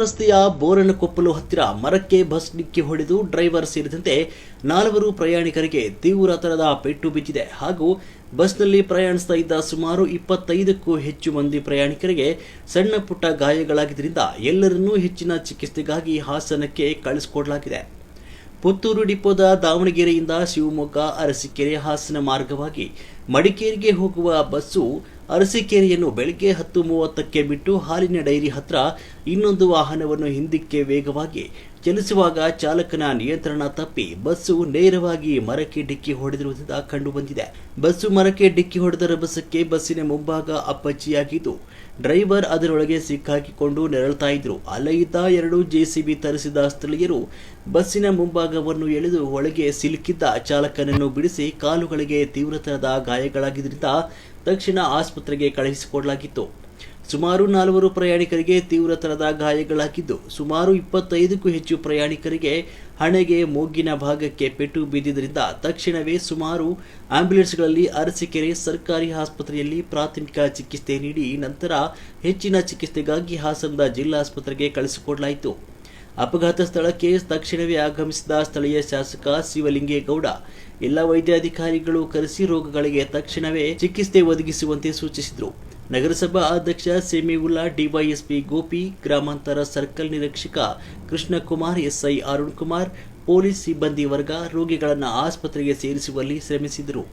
ರಸ್ತೆಯ ಬೋರನಕೊಪ್ಪಲು ಹತ್ತಿರ ಮರಕ್ಕೆ ಬಸ್ ಡಿಕ್ಕಿ ಹೊಡೆದು ಡ್ರೈವರ್ ಸೇರಿದಂತೆ ನಾಲ್ವರು ಪ್ರಯಾಣಿಕರಿಗೆ ತೀವ್ರ ತರದ ಪೆಟ್ಟು ಬಿದ್ದಿದೆ. ಹಾಗೂ ಬಸ್ನಲ್ಲಿ ಪ್ರಯಾಣಿಸ್ತಾ ಇದ್ದ ಸುಮಾರು ಇಪ್ಪತ್ತೈದಕ್ಕೂ ಹೆಚ್ಚು ಮಂದಿ ಪ್ರಯಾಣಿಕರಿಗೆ ಸಣ್ಣ ಪುಟ್ಟ ಗಾಯಗಳಾಗಿದ್ದರಿಂದ ಎಲ್ಲರನ್ನೂ ಹೆಚ್ಚಿನ ಚಿಕಿತ್ಸೆಗಾಗಿ ಹಾಸನಕ್ಕೆ ಕಳಿಸಿಕೊಡಲಾಗಿದೆ. ಪುತ್ತೂರು ಡಿಪೋದ ದಾವಣಗೆರೆಯಿಂದ ಶಿವಮೊಗ್ಗ ಅರಸೀಕೆರೆ ಹಾಸನ ಮಾರ್ಗವಾಗಿ ಮಡಿಕೇರಿಗೆ ಹೋಗುವ ಬಸ್ಸು ಅರಸೀಕೆರೆಯನ್ನು ಬೆಳಗ್ಗೆ ಹತ್ತು ಮೂವತ್ತಕ್ಕೆ ಬಿಟ್ಟು ಹಾಲಿನ ಡೈರಿ ಹತ್ರ ಇನ್ನೊಂದು ವಾಹನವನ್ನು ಹಿಂದಕ್ಕೆ ವೇಗವಾಗಿ ಚಲಿಸುವಾಗ ಚಾಲಕನ ನಿಯಂತ್ರಣ ತಪ್ಪಿ ಬಸ್ಸು ನೇರವಾಗಿ ಮರಕ್ಕೆ ಡಿಕ್ಕಿ ಹೊಡೆದಿರುವುದರಿಂದ ಕಂಡುಬಂದಿದೆ ಬಸ್ಸು ಮರಕ್ಕೆ ಡಿಕ್ಕಿ ಹೊಡೆದ ಬಸ್ಸಕ್ಕೆ ಬಸ್ಸಿನ ಮುಂಭಾಗ ಅಪ್ಪಚ್ಚಿಯಾಗಿದ್ದು, ಡ್ರೈವರ್ ಅದರೊಳಗೆ ಸಿಕ್ಕಾಕಿಕೊಂಡು ನೆರಳ್ತಾ ಇದ್ರು. ಇದ್ದ ಎರಡು ಜೆಸಿಬಿ ತರಿಸಿದ ಸ್ಥಳೀಯರು ಬಸ್ಸಿನ ಮುಂಭಾಗವನ್ನು ಎಳೆದು ಒಳಗೆ ಸಿಲುಕಿದ್ದ ಚಾಲಕನನ್ನು ಬಿಡಿಸಿ ಕಾಲುಗಳಿಗೆ ತೀವ್ರತರದ ಗಾಯಗಳಾಗಿದ್ದರಿಂದ ತಕ್ಷಣ ಆಸ್ಪತ್ರೆಗೆ ಕಳುಹಿಸಿಕೊಡಲಾಗಿತ್ತು. ಸುಮಾರು ನಾಲ್ವರು ಪ್ರಯಾಣಿಕರಿಗೆ ತೀವ್ರತರದ ಗಾಯಗಳಾಗಿದ್ದು, ಸುಮಾರು ಇಪ್ಪತ್ತೈದಕ್ಕೂ ಹೆಚ್ಚು ಪ್ರಯಾಣಿಕರಿಗೆ ಹಣೆಗೆ ಮೂಗಿನ ಭಾಗಕ್ಕೆ ಪೆಟ್ಟು ಬಿದ್ದಿದ್ದರಿಂದ ತಕ್ಷಣವೇ ಸುಮಾರು ಆಂಬ್ಯುಲೆನ್ಸ್ಗಳಲ್ಲಿ ಅರಸೀಕೆರೆ ಸರ್ಕಾರಿ ಆಸ್ಪತ್ರೆಯಲ್ಲಿ ಪ್ರಾಥಮಿಕ ಚಿಕಿತ್ಸೆ ನೀಡಿ, ನಂತರ ಹೆಚ್ಚಿನ ಚಿಕಿತ್ಸೆಗಾಗಿ ಹಾಸನದ ಜಿಲ್ಲಾಸ್ಪತ್ರೆಗೆ ಕಳಿಸಿಕೊಡಲಾಯಿತು ಅಪಘಾತ ಸ್ಥಳಕ್ಕೆ ತಕ್ಷಣವೇ ಆಗಮಿಸಿದ ಸ್ಥಳೀಯ ಶಾಸಕ ಶಿವಲಿಂಗೇಗೌಡ. ಎಲ್ಲ ವೈದ್ಯಾಧಿಕಾರಿಗಳು ಕರೆಸಿ ರೋಗಗಳಿಗೆ ತಕ್ಷಣವೇ ಚಿಕಿತ್ಸೆ ಒದಗಿಸುವಂತೆ ಸೂಚಿಸಿದರು. ನಗರಸಭಾ ಅಧ್ಯಕ್ಷ ಸೇಮಿವುಲ್ಲಾ ಡಿವೈಎಸ್ಪಿ ಗೋಪಿ, ಗ್ರಾಮಾಂತರ ಸರ್ಕಲ್ ನಿರೀಕ್ಷಕ ಕೃಷ್ಣಕುಮಾರ್, ಎಸ್ಐ ಅರುಣ್ ಕುಮಾರ್, ಪೊಲೀಸ್ ಸಿಬ್ಬಂದಿ ವರ್ಗ ರೋಗಿಗಳನ್ನು ಆಸ್ಪತ್ರೆಗೆ ಸೇರಿಸುವಲ್ಲಿ ಶ್ರಮಿಸಿದರು.